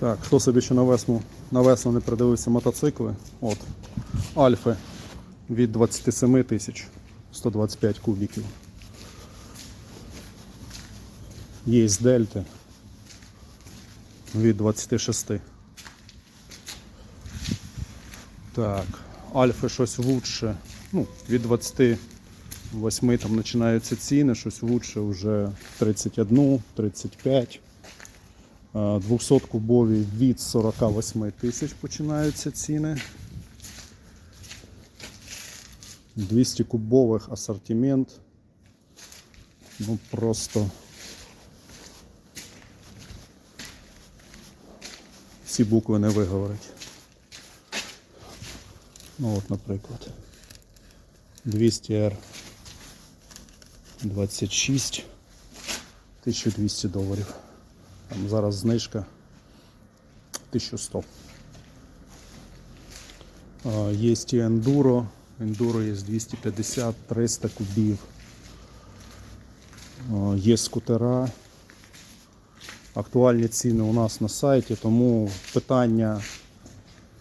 Так, хто собі ще на весну, на весну не придивився мотоцикли? От. Альфи від 27 тисяч 125 кубіків. Є з дельти від 26. Так, альфи щось лучше. Ну, від 28 там починаються ціни, щось лучше вже 31, 35. 200 кубові від 48 тисяч починаються ціни. 200 кубових асортимент. Ну просто всі букви не виговорить. Ну от, наприклад. 200R 26 1200 доларів. Там зараз знижка 1100. Є і ендуро. Ендуро є 250-300 кубів. Є скутера. Актуальні ціни у нас на сайті, тому питання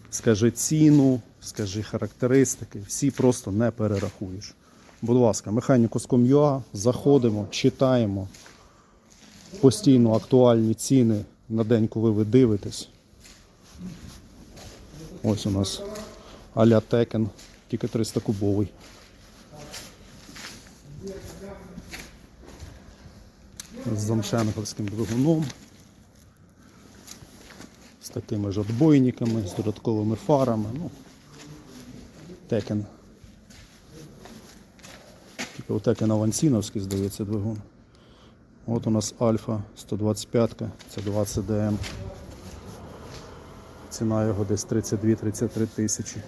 скажи ціну, скажи характеристики, всі просто не перерахуєш. Будь ласка, механікус.com.ua, заходимо, читаємо постійно актуальні ціни на день, коли ви дивитесь. Ось у нас аля Текен, тільки 300 кубовий. З замшенковським двигуном. З такими ж отбойниками, з додатковими фарами. Ну, Текен. Тільки у Текена Вансіновський, здається, двигун. От у нас Альфа 125, це 20 ДМ. Ціна його десь 32-33 тисячі.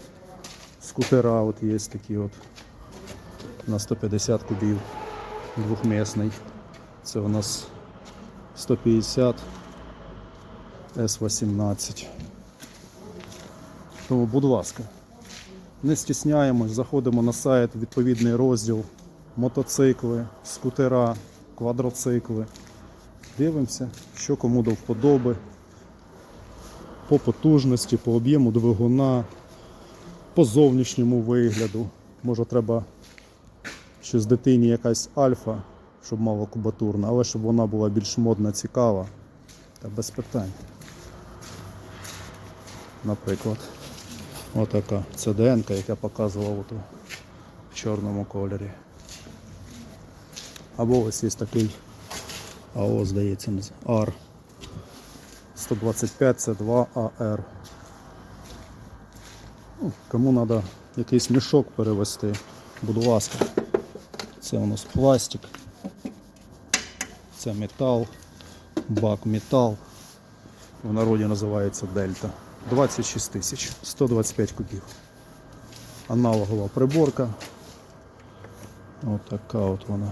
Скутера от є такі от на 150 кубів двохмісний. Це у нас 150 С18. Тому, будь ласка, не стісняємось, заходимо на сайт, відповідний розділ, мотоцикли, скутера, квадроцикли. Дивимося, що кому до вподоби. По потужності, по об'єму двигуна, по зовнішньому вигляду. Може треба щось дитині якась альфа, щоб мала кубатурна, але щоб вона була більш модна, цікава. Та без питань. Наприклад, отака CDN, яка я показував от чорному кольорі. Або ось є такий АО, здається, R 125 це 2 AR. Кому треба якийсь мішок перевести, будь ласка. Це у нас пластик, це метал, бак метал. В народі називається Дельта. 26 тисяч, 125 кубів. Аналогова приборка. Ось така от вона.